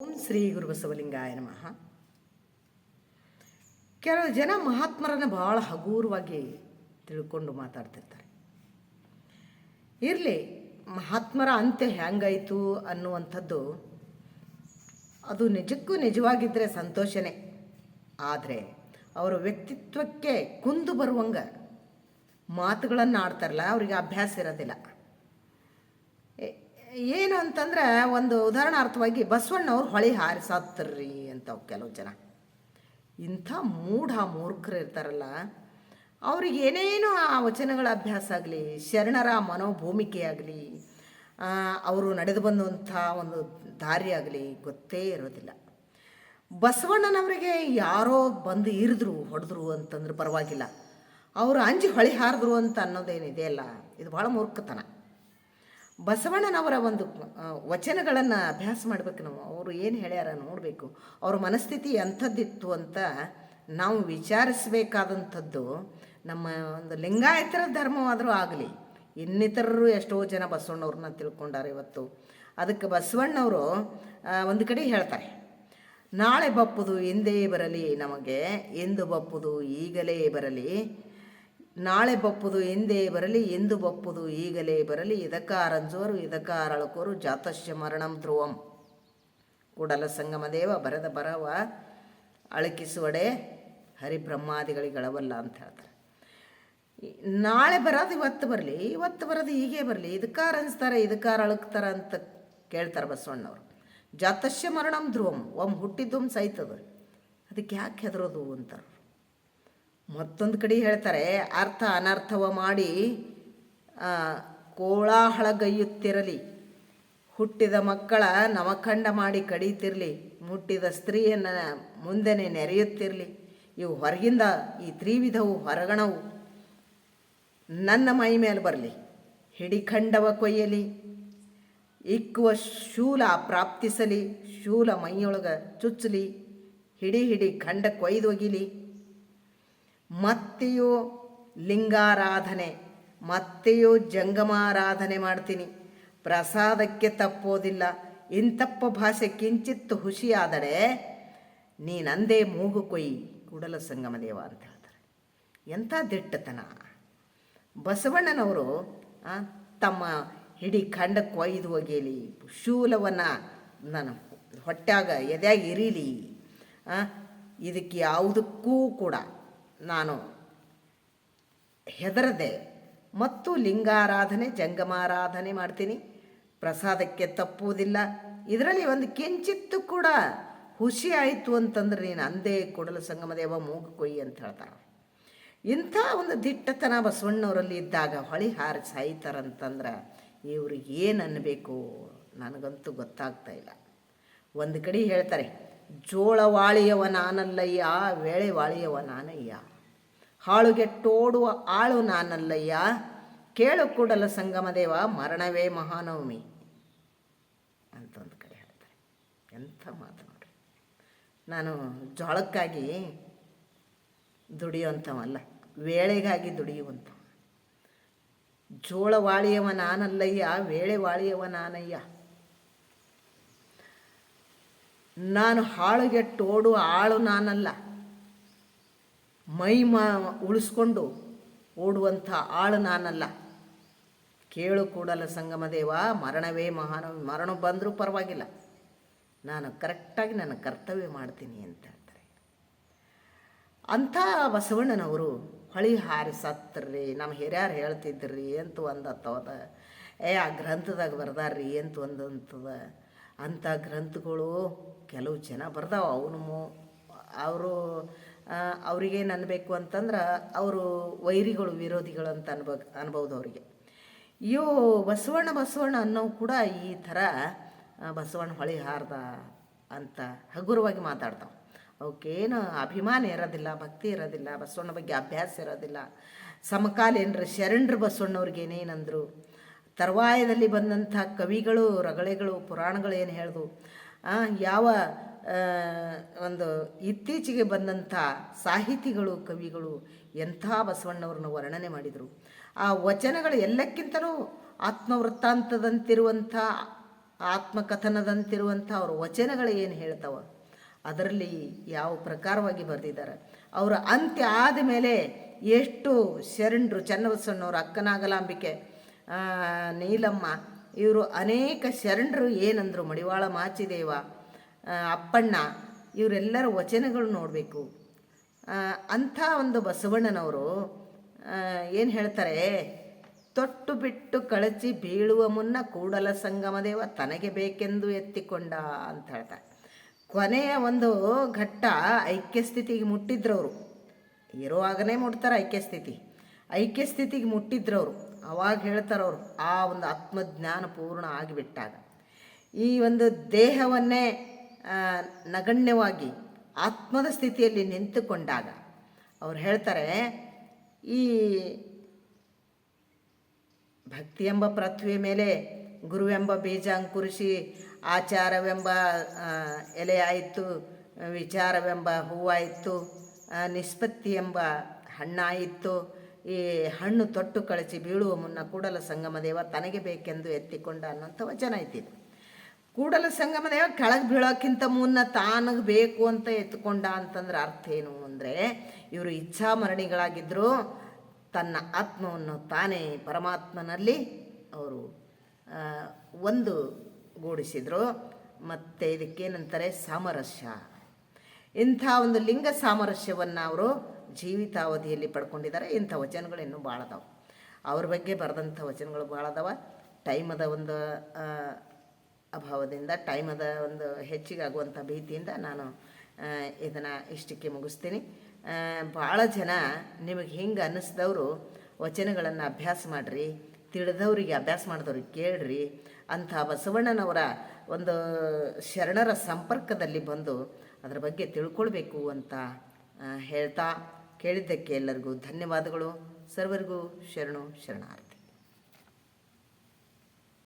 ಓಂ ಶ್ರೀ ಗುರು ಬಸವಲಿಂಗಾಯ ನಮಃ. ಕೆಲವು ಜನ ಮಹಾತ್ಮರನ್ನ ಬಹಳ ಹಗೂರವಾಗಿ ತಿಳ್ಕೊಂಡು ಮಾತಾಡ್ತಿರ್ತಾರೆ. ಇರಲಿ, ಮಹಾತ್ಮರ ಅಂತ್ಯ ಹ್ಯಾಂಗಾಯಿತು ಅನ್ನುವಂಥದ್ದು ಅದು ನಿಜಕ್ಕೂ ನಿಜವಾಗಿದ್ದರೆ ಸಂತೋಷನೇ. ಆದರೆ ಅವರ ವ್ಯಕ್ತಿತ್ವಕ್ಕೆ ಕುಂದು ಬರುವಂಗೆ ಮಾತುಗಳನ್ನು ಆಡ್ತಾರಲ್ಲ ಅವರಿಗೆ ಅಭ್ಯಾಸ ಇರೋದಿಲ್ಲ. ಏನು ಅಂತಂದ್ರೆ ಒಂದು ಉದಾಹರಣಾರ್ಥವಾಗಿ ಬಸವಣ್ಣವ್ರು ಹೊಳೆ ಹಾರಿಸಾತ್ರಿ ಅಂತ ಕೆಲವು ಜನ. ಇಂಥ ಮೂಢ ಮೂರ್ಖರು ಇರ್ತಾರಲ್ಲ, ಅವ್ರಿಗೆ ಏನೇನೋ ಆ ವಚನಗಳ ಅಭ್ಯಾಸ ಆಗಲಿ, ಶರಣರ ಮನೋಭೂಮಿಕೆ ಆಗಲಿ ಅವರು ನಡೆದು ಬಂದಂಥ ಒಂದು ದಾರಿ ಆಗಲಿ ಗೊತ್ತೇ ಇರೋದಿಲ್ಲ. ಬಸವಣ್ಣನವರಿಗೆ ಯಾರೋ ಬಂದು ಇರಿದ್ರು ಹೊಡೆದ್ರು ಅಂತಂದ್ರೆ ಪರವಾಗಿಲ್ಲ. ಅವರು ಅಂಜಿ ಹೊಳೆ ಹಾರಿದ್ರು ಅಂತ ಅನ್ನೋದೇನಿದೆ ಅಲ್ಲ, ಇದು ಭಾಳ ಮೂರ್ಖತನ. ಬಸವಣ್ಣನವರ ಒಂದು ವಚನಗಳನ್ನು ಅಭ್ಯಾಸ ಮಾಡ್ಬೇಕು ನಾವು. ಅವರು ಏನು ಹೇಳ್ಯಾರ ನೋಡಬೇಕು. ಅವ್ರ ಮನಸ್ಥಿತಿ ಎಂಥದ್ದಿತ್ತು ಅಂತ ನಾವು ವಿಚಾರಿಸಬೇಕಾದಂಥದ್ದು ನಮ್ಮ ಒಂದು ಲಿಂಗಾಯತರ ಧರ್ಮವಾದರೂ ಆಗಲಿ. ಇನ್ನಿತರರು ಎಷ್ಟೋ ಜನ ಬಸವಣ್ಣವ್ರನ್ನ ತಿಳ್ಕೊಂಡಾರೆ ಇವತ್ತು. ಅದಕ್ಕೆ ಬಸವಣ್ಣವರು ಒಂದು ಕಡೆ ಹೇಳ್ತಾರೆ. ನಾಳೆ ಬಪ್ಪುದು ಎಂದೇ ಬರಲಿ ನಮಗೆ, ಎಂದು ಬಪ್ಪುದು ಈಗಲೇ ಬರಲಿ. ನಾಳೆ ಬಪ್ಪುದು ಎಂದೇ ಬರಲಿ, ಎಂದು ಬಪ್ಪುದು ಈಗಲೇ ಬರಲಿ ಇದಕ್ಕಾರಂಜೋರು ಇದಕ್ಕಾರಳಕೋರು ಜಾತಶ್ಯ ಮರಣಂ ಧ್ರುವಂ. ಕೂಡಲ ಸಂಗಮ ದೇವ ಬರದ ಬರವ ಅಳಕಿಸುವಡೆ ಹರಿಬ್ರಹ್ಮಾದಿಗಳಿಗಳವಲ್ಲ ಅಂತ ಹೇಳ್ತಾರೆ. ನಾಳೆ ಬರೋದು ಇವತ್ತು ಬರಲಿ, ಇವತ್ತು ಬರೋದು ಹೀಗೆ ಬರಲಿ, ಇದಕ್ಕಾರ ಅನಿಸ್ತಾರೆ ಇದಕ್ಕಾರ ಅಳಕ್ತಾರ ಅಂತ ಕೇಳ್ತಾರೆ ಬಸವಣ್ಣವ್ರು. ಜಾತಶ್ಯ ಮರಣಂ ಧ್ರುವಂ, ಒಮ್ಮೆ ಹುಟ್ಟಿದ್ದೊಮ್ಮೆ ಸೈತದ. ಅದಕ್ಕೆ ಯಾಕೆ ಹೆದರೋದು ಅಂತಾರೆ. ಮತ್ತೊಂದು ಕಡೆ ಹೇಳ್ತಾರೆ, ಅರ್ಥ ಅನರ್ಥವ ಮಾಡಿ ಕೋಳಾಹಳಗೈಯುತ್ತಿರಲಿ ಹುಟ್ಟಿದ ಮಕ್ಕಳ ನವಖಂಡ ಮಾಡಿ ಕಡಿತಿರಲಿ. ಮುಟ್ಟಿದ ಸ್ತ್ರೀಯನ್ನು ಮುಂದೆನೆ ನೆರೆಯುತ್ತಿರಲಿ. ಇವು ಹೊರಗಿಂದ, ಈ ತ್ರಿವಿಧವು ಹೊರಗಣವು. ನನ್ನ ಮೈ ಮೇಲೆ ಬರಲಿ. ಹಿಡಿಖಂಡವ ಕೊಯ್ಯಲಿ. ಇಕ್ಕುವ ಶೂಲ ಪ್ರಾಪ್ತಿಸಲಿ. ಶೂಲ ಮೈಯೊಳಗ ಚುಚ್ಚಲಿ. ಹಿಡಿ ಹಿಡಿ ಖಂಡ ಕೊಯ್ದೊಗಿಲಿ. ಮತ್ತೆಯೂ ಲಿಂಗಾರಾಧನೆ, ಮತ್ತೆಯೂ ಜಂಗಮಾರಾಧನೆ ಮಾಡ್ತೀನಿ. ಪ್ರಸಾದಕ್ಕೆ ತಪ್ಪೋದಿಲ್ಲ. ಇಂತಪ್ಪ ಭಾಷೆ ಕಿಂಚಿತ್ತು ನೀ ನೀನಂದೇ ಮೂಗು ಕೊಯ್ ಕೂಡಲ ಸಂಗಮ ದೇವ ಅಂತ ಹೇಳ್ತಾರೆ. ಎಂಥ ದಿಟ್ಟತನ. ಬಸವಣ್ಣನವರು ತಮ್ಮ ಹಿಡಿ ಖಂಡ ಕೊಯ್ದು ಒಗೆಯಲಿ, ಶೂಲವನ್ನು ನಾನು ಹೊಟ್ಟ್ಯಾಗ ಎದೆಯಾಗಿ ಇರೀಲಿ ಇದಕ್ಕೆ ಯಾವುದಕ್ಕೂ ಕೂಡ ನಾನು ಹೆದರದೆ ಮತ್ತು ಲಿಂಗಾರಾಧನೆ, ಜಂಗಮಾರಾಧನೆ ಮಾಡ್ತೀನಿ. ಪ್ರಸಾದಕ್ಕೆ ತಪ್ಪುವುದಿಲ್ಲ. ಇದರಲ್ಲಿ ಒಂದು ಕಿಂಚಿತ್ತು ಕೂಡ ಹುಷಿ ಆಯಿತು ಅಂತಂದ್ರೆ ನೀನು ಅಂದೇ ಕೊಡಲು ಸಂಗಮದೇವ ಮೂಗು ಕೊಯ್ಯಿ ಅಂತ ಹೇಳ್ತಾರೆ ಇಂಥ ಒಂದು ದಿಟ್ಟತನ ಬಸವಣ್ಣವರಲ್ಲಿ ಇದ್ದಾಗ ಹೊಳಿ ಹಾರಿ ಸಾಯ್ತಾರಂತಂದ್ರೆ ಇವ್ರಿಗೆ ಏನು ಅನ್ನಬೇಕು ನನಗಂತೂ ಗೊತ್ತಾಗ್ತಾ ಇಲ್ಲ. ಒಂದು ಕಡೆ ಹೇಳ್ತಾರೆ ಜೋಳ ವಾಳಿಯವ ನಾನಲ್ಲಯ್ಯ, ವೇಳೆವಾಳಿಯವ ನಾನಯ್ಯ. ಹಾಳುಗೆಟ್ಟೋಡುವ ಆಳು ನಾನಲ್ಲಯ್ಯ, ಕೇಳು ಕೂಡಲ ಸಂಗಮದೇವ, ಮರಣವೇ ಮಹಾನವಮಿ ಅಂತ ಒಂದು ಕಡೆ ಹೇಳ್ತಾರೆ. ಎಂಥ ಮಾತು ನೋಡ್ರಿ. ನಾನು ಜೋಳಕ್ಕಾಗಿ ದುಡಿಯುವಂಥವಲ್ಲ, ವೇಳೆಗಾಗಿ ದುಡಿಯುವಂಥವ ಜೋಳವಾಳಿಯವ ನಾನಲ್ಲಯ್ಯ ವೇಳೆ ವಾಳಿಯವ ನಾನಯ್ಯ. ನಾನು ಹಾಳುಗೆಟ್ಟು ಓಡುವ ಆಳು ನಾನಲ್ಲ. ಮೈ ಮ ಉಳಿಸ್ಕೊಂಡು ಓಡುವಂಥ ಆಳು ನಾನಲ್ಲ. ಕೇಳು ಕೂಡಲ ಸಂಗಮ ದೇವ, ಮರಣವೇ ಮಹಾನ, ಮರಣ ಬಂದರೂ ಪರವಾಗಿಲ್ಲ. ನಾನು ಕರೆಕ್ಟಾಗಿ ನನ್ನ ಕರ್ತವ್ಯ ಮಾಡ್ತೀನಿ ಅಂತ ಹೇಳ್ತಾರೆ. ಅಂಥ ಬಸವಣ್ಣನವರು, ಹೊಳಿ ಹಾರಿ ಸತ್ತರ್ರಿ, ನಮ್ಮ ಹಿರಿಯರು ಹೇಳ್ತಿದ್ರಿ ಅಂತ ಒಂದು ಹತ್ತೋದ ಏ, ಆ ಗ್ರಂಥದಾಗ ಬರ್ದಾರ್ರಿ ಅಂತ ಒಂದು ಅಂತದ ಅಂಥ ಗ್ರಂಥಗಳು ಕೆಲವು ಜನ ಬರ್ದಾವ ಅವನು ಅವರು ಅವ್ರಿಗೇನು ಅನ್ಬೇಕು ಅಂತಂದ್ರೆ ಅವರು ವೈರಿಗಳು, ವಿರೋಧಿಗಳು ಅಂತ ಅನ್ಬ, ಅನ್ಬೋದು ಅವರಿಗೆ. ಇವು ಬಸವಣ್ಣ ಬಸವಣ್ಣ ಅನ್ನೋ ಕೂಡ ಈ ಥರ ಬಸವಣ್ಣ ಹೊಳಿ ಹಾರ್ದ ಅಂತ ಹಗುರವಾಗಿ ಮಾತಾಡ್ತಾವೆ. ಅವಕ್ಕೇನು ಅಭಿಮಾನ ಇರೋದಿಲ್ಲ, ಭಕ್ತಿ ಇರೋದಿಲ್ಲ, ಬಸವಣ್ಣ ಬಗ್ಗೆ ಅಭ್ಯಾಸ ಇರೋದಿಲ್ಲ. ಸಮಕಾಲೀನರು ಶರಣರು ಬಸವಣ್ಣವ್ರಿಗೆ ಏನೇನಂದರು ತರುವಾಯದಲ್ಲಿ ಬಂದಂಥ ಕವಿಗಳು, ರಗಳೆಗಳು ಪುರಾಣಗಳು ಏನು ಹೇಳ್ದು ಯಾವ ಒಂದು ಇತ್ತೀಚೆಗೆ ಬಂದಂಥ ಸಾಹಿತಿಗಳು, ಕವಿಗಳು ಎಂಥ ಬಸವಣ್ಣವ್ರನ್ನ ವರ್ಣನೆ ಮಾಡಿದರು. ಆ ವಚನಗಳು ಎಲ್ಲಕ್ಕಿಂತಲೂ ಆತ್ಮವೃತ್ತಾಂತದಂತಿರುವಂಥ, ಆತ್ಮಕಥನದಂತಿರುವಂಥ ಅವ್ರ ವಚನಗಳು ಏನು ಹೇಳ್ತಾವ, ಅದರಲ್ಲಿ ಯಾವ ಪ್ರಕಾರವಾಗಿ ಬರೆದಿದ್ದಾರೆ. ಅವರ ಅಂತ್ಯ ಆದಮೇಲೆ ಎಷ್ಟು ಶರಣರು, ಚನ್ನಬಸವಣ್ಣವ್ರ ಅಕ್ಕನಾಗಲಾಂಬಿಕೆ ನೀಲಮ್ಮ, ಇವರು ಅನೇಕ ಶರಣರು ಏನಂದರು ಮಡಿವಾಳ ಮಾಚಿದೇವ ಅಪ್ಪಣ್ಣ, ಇವರೆಲ್ಲರ ವಚನಗಳು ನೋಡಬೇಕು. ಅಂಥ ಒಂದು ಬಸವಣ್ಣನವರು ಏನು ಹೇಳ್ತಾರೆ? ತೊಟ್ಟು ಬಿಟ್ಟು ಕಳಚಿ ಬೀಳುವ ಮುನ್ನ ಕೂಡಲ ಸಂಗಮದೇವ ತನಗೆ ಬೇಕೆಂದು ಎತ್ತಿಕೊಂಡ ಅಂತ ಹೇಳ್ತಾರೆ. ಕೊನೆಯ ಒಂದು ಘಟ್ಟ ಐಕ್ಯ ಸ್ಥಿತಿಗೆ ಮುಟ್ಟಿದ್ರವರು. ಇರುವಾಗಲೇ ಮುಟ್ತಾರೆ ಐಕ್ಯ ಸ್ಥಿತಿ ಐಕ್ಯ ಸ್ಥಿತಿಗೆ ಮುಟ್ಟಿದ್ರವರು. ಅವಾಗ ಹೇಳ್ತಾರವರು ಆ ಒಂದು ಆತ್ಮಜ್ಞಾನ ಪೂರ್ಣ ಆಗಿಬಿಟ್ಟಾಗ. ಈ ಒಂದು ದೇಹವನ್ನೇ ನಗಣ್ಯವಾಗಿ, ಆತ್ಮದ ಸ್ಥಿತಿಯಲ್ಲಿ ನಿಂತುಕೊಂಡಾಗ ಅವ್ರು ಹೇಳ್ತಾರೆ, ಈ ಭಕ್ತಿ ಎಂಬ ಪೃಥ್ವಿ ಮೇಲೆ ಗುರುವೆಂಬ ಬೀಜ ಅಂಕುರಿಸಿ, ಆಚಾರವೆಂಬ ಎಲೆಯಾಯಿತು ವಿಚಾರವೆಂಬ ಹೂವಾಯಿತು ನಿಷ್ಪತ್ತಿ ಎಂಬ ಹಣ್ಣಾಯಿತು ಈ ಹಣ್ಣು ತೊಟ್ಟು ಕಳಚಿ ಬೀಳುವ ಮುನ್ನ ಕೂಡಲ ಸಂಗಮ ದೇವ ತನಗೆ ಬೇಕೆಂದು ಎತ್ತಿಕೊಂಡ ಅನ್ನೋಂಥ ವಚನ ಐತಿ ಕೂಡಲ ಸಂಗಮ ದೇವ ಕೆಳಗೆ ಬೀಳೋಕ್ಕಿಂತ ಮುನ್ನ ತಾನಗೆ ಬೇಕು ಅಂತ ಎತ್ಕೊಂಡ ಅಂತಂದ್ರೆ ಅರ್ಥ ಏನು ಅಂದರೆ ಇವರು ಇಚ್ಛಾಮರಣಿಗಳಾಗಿದ್ದರು ತನ್ನ ಆತ್ಮವನ್ನು ತಾನೇ ಪರಮಾತ್ಮನಲ್ಲಿ ಅವರು ಒಂದು ಗೂಡಿಸಿದರು. ಮತ್ತು ಇದಕ್ಕೇನಂತಾರೆ ಸಾಮರಸ್ಯ. ಇಂಥ ಒಂದು ಲಿಂಗ ಸಾಮರಸ್ಯವನ್ನು ಅವರು ಜೀವಿತಾವಧಿಯಲ್ಲಿ ಪಡ್ಕೊಂಡಿದ್ದಾರೆ. ಇಂಥ ವಚನಗಳು ಇನ್ನೂ ಭಾಳ ಅದಾವೆ. ಅವ್ರ ಬಗ್ಗೆ ಬರೆದಂಥ ವಚನಗಳು ಭಾಳ ಅದಾವೆ. ಟೈಮದ ಒಂದು ಅಭಾವದಿಂದ ಟೈಮದ ಒಂದು ಹೆಚ್ಚಿಗಾಗುವಂಥ ಭೀತಿಯಿಂದ ನಾನು ಇದನ್ನು ಇಷ್ಟಕ್ಕೆ ಮುಗಿಸ್ತೀನಿ. ಭಾಳ ಜನ ನಿಮಗೆ ಹಿಂಗೆ ಅನ್ನಿಸ್ದವರು, ವಚನಗಳನ್ನು ಅಭ್ಯಾಸ ಮಾಡಿರಿ, ತಿಳಿದವರಿಗೆ ಅಭ್ಯಾಸ ಮಾಡಿದವ್ರಿಗೆ ಕೇಳ್ರಿ, ಅಂಥ ಬಸವಣ್ಣನವರ ಒಂದು ಶರಣರ ಸಂಪರ್ಕದಲ್ಲಿ ಬಂದು ಅದರ ಬಗ್ಗೆ ತಿಳ್ಕೊಳ್ಬೇಕು ಅಂತ ಹೇಳ್ತಾ ಕೇಳಿದ್ದಕ್ಕೆ ಎಲ್ಲರಿಗೂ ಧನ್ಯವಾದಗಳು. ಸರ್ವರಿಗೂ ಶರಣು ಶರಣಾರ್ಥಿ.